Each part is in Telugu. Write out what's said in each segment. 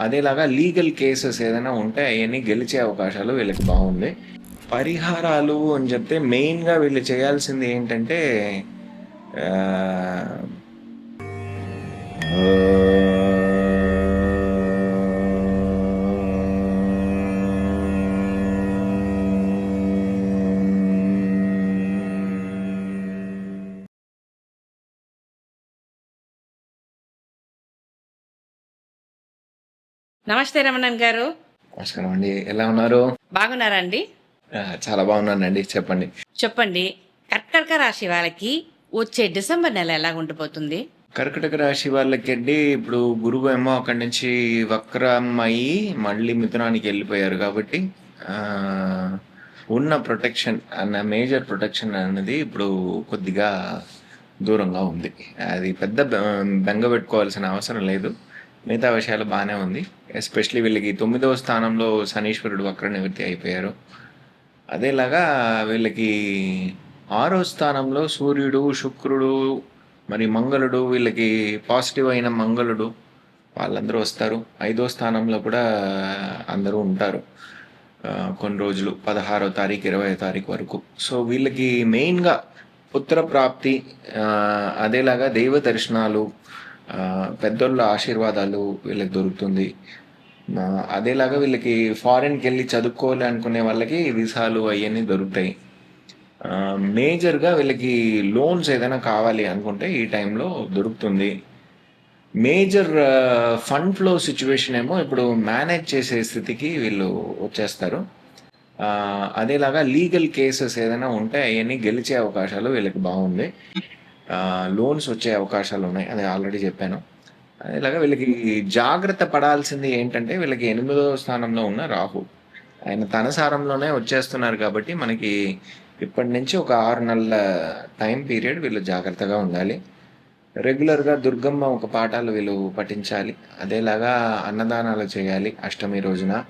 అదేలాగా లీగల్ కేసెస్ ఏదైనా ఉంటే అవన్నీ గెలిచే అవకాశాలు వీళ్ళకి బాగుంది. పరిహారాలు అని చెప్తే మెయిన్గా వీళ్ళు చేయాల్సింది ఏంటంటే నమస్తే రమణన్ గారు. నమస్కారం అండి. ఎలా ఉన్నారు? బాగున్నారండి ఆ, చాలా బాగున్నానండి. చెప్పండి. చెప్పండి. కర్కటక రాశి వాళ్ళకి వచ్చే డిసెంబర్ నెల ఎలా ఉండిపోతుంది? కర్కటక రాశి వాళ్ళకండి ఇప్పుడు గురువు ఏమో అక్కడి నుంచి వక్రం అయ్యి మళ్ళీ మిథునానికి వెళ్ళిపోయారు కాబట్టి ఆ, ఉన్న ప్రొటెక్షన్ అన్న మేజర్ ప్రొటెక్షన్ అన్నది ఇప్పుడు కొద్దిగా దూరంగా ఉంది. అది పెద్ద బెంగ పెట్టుకోవాల్సిన అవసరం లేదు. మిగతా విషయాలు బాగానే ఉంది. ఎస్పెషలీ వీళ్ళకి తొమ్మిదవ స్థానంలో శనీశ్వరుడు వక్ర నివృత్తి అయిపోయారు. అదేలాగా వీళ్ళకి ఆరో స్థానంలో సూర్యుడు శుక్రుడు మరి మంగళుడు వీళ్ళకి పాజిటివ్ అయిన మంగళుడు వాళ్ళందరూ వస్తారు. ఐదో స్థానంలో కూడా అందరూ ఉంటారు. కొన్ని రోజులు పదహారో తారీఖు ఇరవై తారీఖు వరకు. సో వీళ్ళకి మెయిన్గా పుత్ర ప్రాప్తి అదేలాగా దైవ దర్శనాలు పెద్దోళ్ళ ఆశీర్వాదాలు వీళ్ళకి దొరుకుతుంది. అదేలాగా వీళ్ళకి ఫారిన్కి వెళ్ళి చదువుకోవాలి అనుకునే వాళ్ళకి వీసాలు అవన్నీ దొరుకుతాయి. మేజర్గా వీళ్ళకి లోన్స్ ఏదైనా కావాలి అనుకుంటే ఈ టైంలో దొరుకుతుంది. మేజర్ ఫండ్ ఫ్లో సిచ్యువేషన్ ఏమో ఇప్పుడు మేనేజ్ చేసే స్థితికి వీళ్ళు వచ్చేస్తారు. అదేలాగా లీగల్ కేసెస్ ఏదైనా ఉంటే అవన్నీ గెలిచే అవకాశాలు వీళ్ళకి బాగుంది. లోన్స్ వచ్చే అవకాశాలు ఉన్నాయి. అది ఆల్రెడీ చెప్పాను. అదేలాగా వీళ్ళకి జాగ్రత్త పడాల్సింది ఏంటంటే వీళ్ళకి ఎనిమిదో స్థానంలో ఉన్న రాహు. ఆయన తన సారంలోనే వచ్చేస్తున్నారు కాబట్టి మనకి ఇప్పటి నుంచి ఒక ఆరు నెలల టైం పీరియడ్ వీళ్ళు జాగ్రత్తగా ఉండాలి. రెగ్యులర్గా దుర్గమ్మ ఒక పాఠాలు వీళ్ళు పఠించాలి. అదేలాగా అన్నదానాలు చేయాలి అష్టమి రోజున.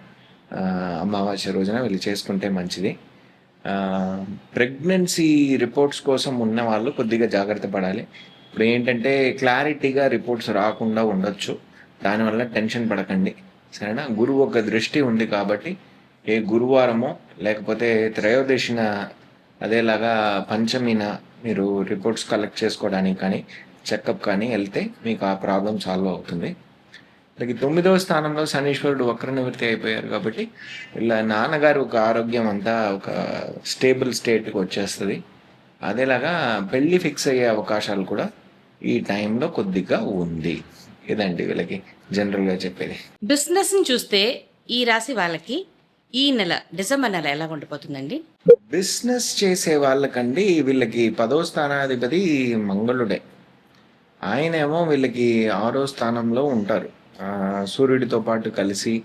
అమావాస్య రోజున వీళ్ళు చేసుకుంటే మంచిది. ప్రెగ్నెన్సీ రిపోర్ట్స్ కోసం ఉన్న వాళ్ళు కొద్దిగా జాగ్రత్త పడాలి. ఇప్పుడు ఏంటంటే క్లారిటీగా రిపోర్ట్స్ రాకుండా ఉండొచ్చు. దానివల్ల టెన్షన్ పడకండి. సరేనా? గురువు ఒక దృష్టి ఉంది కాబట్టి ఏ గురువారమో లేకపోతే త్రయోదశిన అదేలాగా పంచమిన మీరు రిపోర్ట్స్ కలెక్ట్ చేసుకోవడానికి కానీ చెకప్ కానీ వెళ్తే మీకు ఆ ప్రాబ్లం సాల్వ్ అవుతుంది. అలాగే తొమ్మిదవ స్థానంలో శనీశ్వరుడు వక్ర నివృత్తి అయిపోయారు కాబట్టి వీళ్ళ నాన్నగారు ఒక ఆరోగ్యం అంతా ఒక స్టేబుల్ స్టేట్కి వచ్చేస్తుంది. అదేలాగా పెళ్ళి ఫిక్స్ అయ్యే అవకాశాలు కూడా ఈ టైంలో కొద్దిగా ఉంది. ఇదండి వీళ్ళకి జనరల్గా చెప్పేది. బిజినెస్ని చూస్తే ఈ రాశి వాళ్ళకి ఈ నెల డిసెంబర్ నెల ఎలా ఉండిపోతుందండి? బిజినెస్ చేసే వాళ్ళకండి వీళ్ళకి పదో స్థానాధిపతి మంగళుడే. ఆయనేమో వీళ్ళకి ఆరో స్థానంలో ఉంటారు. సూర్యుడితో పాటు కలిసి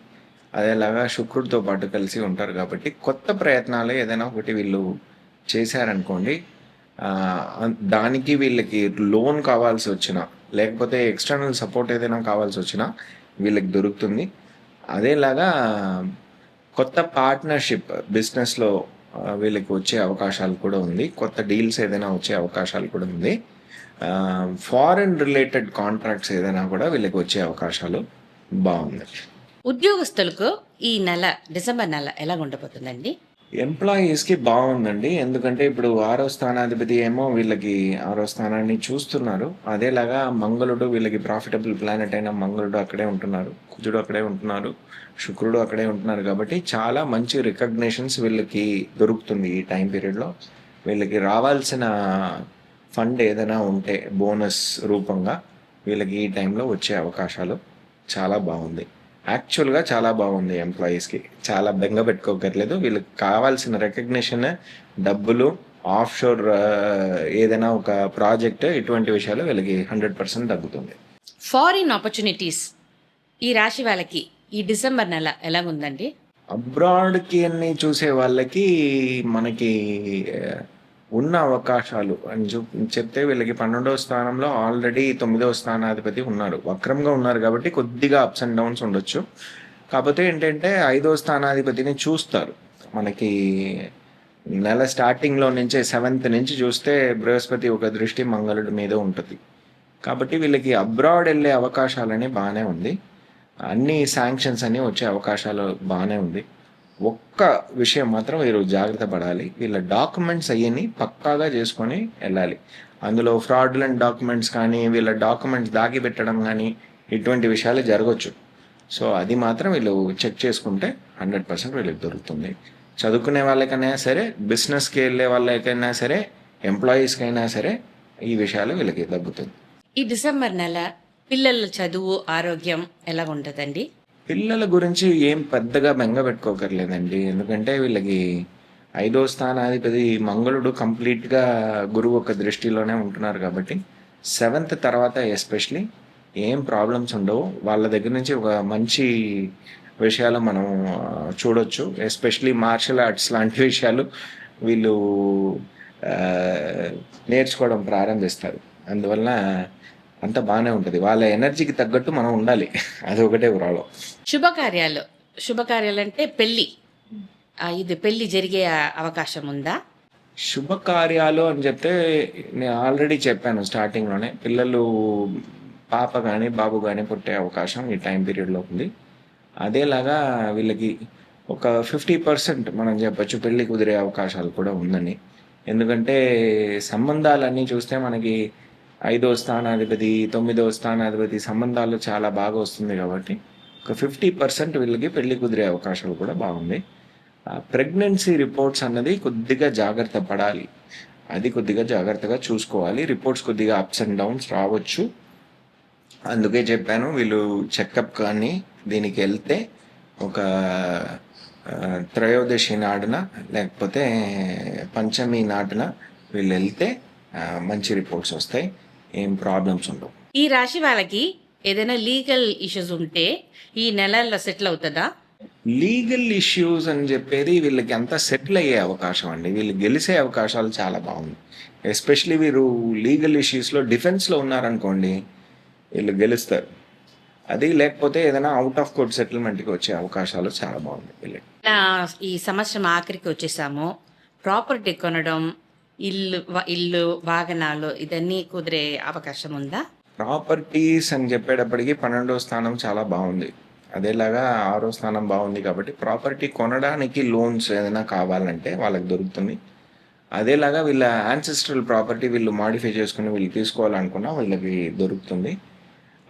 అదేలాగా శుక్రుడితో పాటు కలిసి ఉంటారు కాబట్టి కొత్త ప్రయత్నాలు ఏదైనా ఒకటి వీళ్ళు చేశారనుకోండి దానికి వీళ్ళకి లోన్ కావాల్సి వచ్చినా లేకపోతే ఎక్స్టర్నల్ సపోర్ట్ ఏదైనా కావాల్సి వచ్చినా వీళ్ళకి దొరుకుతుంది. అదేలాగా కొత్త పార్ట్నర్షిప్ బిజినెస్లో వీళ్ళకి వచ్చే అవకాశాలు కూడా ఉంది. కొత్త డీల్స్ ఏదైనా వచ్చే అవకాశాలు కూడా ఉంది. ఫారెన్ రిలేటెడ్ కాంట్రాక్ట్స్ ఏదైనా కూడా వీళ్ళకి వచ్చే అవకాశాలు బాగుంది ఉద్యోగస్తులకు ఈ నెల డిసెంబర్ నెల ఎలా ఉండబోతుందండి? ఎంప్లాయీస్కి బాగుందండి. ఎందుకంటే ఇప్పుడు ఆరో స్థానాధిపతి ఏమో వీళ్ళకి ఆరో స్థానాన్ని చూస్తున్నారు. అదేలాగా మంగళుడు వీళ్ళకి ప్రాఫిటబుల్ ప్లానెట్ అయిన మంగళుడు అక్కడే ఉంటున్నారు. కుజుడు అక్కడే ఉంటున్నారు. శుక్రుడు అక్కడే ఉంటున్నారు. కాబట్టి చాలా మంచి రికగ్నేషన్స్ వీళ్ళకి దొరుకుతుంది ఈ టైం పీరియడ్లో వీళ్ళకి రావాల్సిన ఫండ్ ఏదైనా ఉంటే బోనస్ రూపంగా వీళ్ళకి ఈ టైంలో వచ్చే అవకాశాలు చాలా బాగుంది. యాక్చువల్గా చాలా బాగుంది ఎంప్లాయీస్కి. చాలా బెంగ పెట్టుకోకర్లేదు. వీళ్ళకి కావాల్సిన రికగ్నిషన్ డబ్బులు ఆఫ్ షోర్ ఏదైనా ఒక ప్రాజెక్ట్ ఇటువంటి విషయాలు వీళ్ళకి హండ్రెడ్ పర్సెంట్ తగ్గుతుంది. ఫారిన్ ఆపర్చునిటీస్ ఈ రాశి వాళ్ళకి ఈ డిసెంబర్ నెల ఎలా ఉందండి? అబ్రాడ్కి అన్ని చూసే వాళ్ళకి మనకి ఉన్న అవకాశాలు అని చెప్తే వీళ్ళకి పన్నెండవ స్థానంలో ఆల్రెడీ తొమ్మిదవ స్థానాధిపతి ఉన్నారు. వక్రంగా ఉన్నారు కాబట్టి కొద్దిగా అప్స్ అండ్ డౌన్స్ ఉండొచ్చు. కాకపోతే ఏంటంటే ఐదో స్థానాధిపతిని చూస్తారు. మనకి నెల స్టార్టింగ్లో నుంచే సెవెంత్ నుంచి చూస్తే బృహస్పతి ఒక దృష్టి మంగళుడి మీద ఉంటుంది. కాబట్టి వీళ్ళకి అబ్రాడ్ వెళ్ళే అవకాశాలని బాగానే ఉంది. అన్ని శాంక్షన్స్ అని వచ్చే అవకాశాలు బాగానే ఉంది. ఒక్క విషయం మాత్రం వీరు జాగ్రత్త పడాలి. వీళ్ళ డాక్యుమెంట్స్ అవన్నీ పక్కాగా చేసుకొని వెళ్ళాలి. అందులో ఫ్రాడ్లెంట్ డాక్యుమెంట్స్ కానీ వీళ్ళ డాక్యుమెంట్స్ దాగి పెట్టడం కానీ ఇటువంటి విషయాలు జరగవచ్చు సో అది మాత్రం వీళ్ళు చెక్ చేసుకుంటే హండ్రెడ్ పర్సెంట్ వీళ్ళకి దొరుకుతుంది. చదువుకునే వాళ్ళకైనా సరే బిజినెస్కి వెళ్ళే వాళ్ళకైనా సరే ఎంప్లాయీస్కి అయినా సరే ఈ విషయాలు వీళ్ళకి తగ్గుతుంది ఈ డిసెంబర్ నెల పిల్లల చదువు ఆరోగ్యం ఎలా ఉంటుందండి పిల్లల గురించి ఏం పెద్దగా బెంగ పెట్టుకోకర్లేదండి. ఎందుకంటే వీళ్ళకి ఐదో స్థానాధిపతి మంగళుడు కంప్లీట్గా గురువు ఒక దృష్టిలోనే ఉంటున్నారు కాబట్టి సెవెంత్ తర్వాత ఎస్పెషలీ ఏం ప్రాబ్లమ్స్ ఉండవు. వాళ్ళ దగ్గర నుంచి ఒక మంచి విషయాలు మనం చూడొచ్చు. ఎస్పెషలీ మార్షల్ ఆర్ట్స్ లాంటి విషయాలు వీళ్ళు నేర్చుకోవడం ప్రారంభిస్తారు. అందువలన అంత బాగానే ఉంటుంది. వాళ్ళ ఎనర్జీకి తగ్గట్టు మనం ఉండాలి. అది ఒకటే ప్రాబ్లం శుభకార్యాలు. శుభకార్యాలు అంటే పెళ్ళి ఇది పెళ్ళి జరిగే అవకాశం ఉందా? శుభకార్యాలు అని చెప్తే నేను ఆల్రెడీ చెప్పాను స్టార్టింగ్లోనే. పిల్లలు పాప కానీ బాబు కానీ పుట్టే అవకాశం ఈ టైం పీరియడ్లో ఉంది. అదేలాగా వీళ్ళకి ఒక ఫిఫ్టీ పర్సెంట్ మనం చెప్పొచ్చు పెళ్ళి కుదిరే అవకాశాలు కూడా ఉందని. ఎందుకంటే సంబంధాలన్నీ చూస్తే మనకి ఐదో స్థానాధిపతి తొమ్మిదో స్థానాధిపతి సంబంధాలు చాలా బాగా వస్తుంది కాబట్టి ఒక ఫిఫ్టీ పర్సెంట్ వీళ్ళకి పెళ్ళి కుదిరే అవకాశాలు కూడా బాగుంది. ప్రెగ్నెన్సీ రిపోర్ట్స్ అన్నది కొద్దిగా జాగ్రత్త పడాలి. అది కొద్దిగా జాగ్రత్తగా చూసుకోవాలి. రిపోర్ట్స్ కొద్దిగా అప్స్ అండ్ డౌన్స్ రావచ్చు. అందుకే చెప్పాను వీళ్ళు చెకప్ కానీ దీనికి వెళ్తే ఒక త్రయోదశి నాడున లేకపోతే పంచమి నాటున వీళ్ళు వెళ్తే మంచి రిపోర్ట్స్ వస్తాయి. ఏం ప్రాబ్లమ్స్ ఉండవు. ఈ రాశి వాళ్ళకి ఏదైనా లీగల్ ఇష్యూస్ ఉంటే ఈ నెలల్లో సెటిల్ అవుతుందా? లీగల్ ఇష్యూస్ అని చెప్పేది వీళ్ళకి అంతా సెటిల్ అయ్యే అవకాశం అండి. వీళ్ళు గెలిసే అవకాశాలు చాలా బాగుంది. ఎస్పెషలీ వీరు లీగల్ ఇష్యూస్లో డిఫెన్స్లో ఉన్నారనుకోండి వీళ్ళు గెలుస్తారు. అది లేకపోతే ఏదైనా అవుట్ ఆఫ్ కోర్ట్ సెటిల్మెంట్కి వచ్చే అవకాశాలు చాలా బాగుంది వీళ్ళకి. ఈ సంవత్సరం ఆఖరికి వచ్చేసాము. ప్రాపర్టీ కొనడం ఇల్లు ఇల్లు వాహనాలు ఇదన్నీ కుదిరే అవకాశం ఉందా? ప్రాపర్టీస్ అని చెప్పేటప్పటికి పన్నెండో స్థానం చాలా బాగుంది. అదేలాగా ఆరో స్థానం బాగుంది కాబట్టి ప్రాపర్టీ కొనడానికి లోన్స్ ఏదైనా కావాలంటే వాళ్ళకి దొరుకుతుంది. అదేలాగా వీళ్ళ యాన్సెస్ట్రల్ ప్రాపర్టీ వీళ్ళు మాడిఫై చేసుకుని వీళ్ళు తీసుకోవాలనుకున్నా వీళ్ళకి దొరుకుతుంది.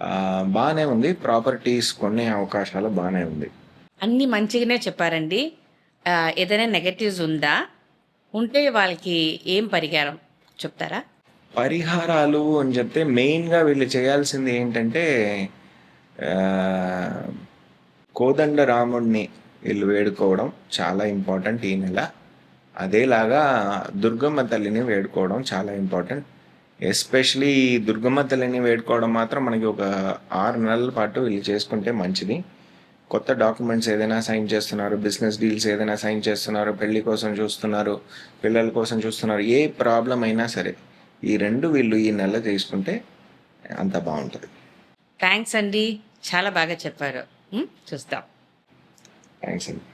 ఆ, బాగానే ఉంది. ప్రాపర్టీస్ కొనే అవకాశాలు బాగానే ఉంది. అన్ని మంచిగానే చెప్పారండి. ఏదైనా నెగటివ్స్ ఉందా? ఉంటే వాళ్ళకి ఏం పరిహారం చెప్తారా? పరిహారాలు అని చెప్తే మెయిన్గా వీళ్ళు చేయాల్సింది ఏంటంటే కోదండ రాముడిని వీళ్ళు వేడుకోవడం చాలా ఇంపార్టెంట్ ఈ నెల. అదేలాగా దుర్గమ్మ తల్లిని వేడుకోవడం చాలా ఇంపార్టెంట్. ఎస్పెషలీ దుర్గమ్మ తల్లిని వేడుకోవడం మాత్రం మనకి ఒక ఆరు నెలల పాటు వీళ్ళు చేసుకుంటే మంచిది. కొత్త డాక్యుమెంట్స్ ఏదైనా సైన్ చేస్తున్నారు బిజినెస్ డీల్స్ ఏదైనా సైన్ చేస్తున్నారు పెళ్ళి కోసం చూస్తున్నారు పిల్లల కోసం చూస్తున్నారు ఏ ప్రాబ్లం అయినా సరే ఈ రెండు వీళ్ళు ఈ నెల తీసుకుంటే అంత బాగుంటుంది. థ్యాంక్స్ అండి. చాలా బాగా చెప్పారు? చూస్తాం థ్యాంక్స్ అండి.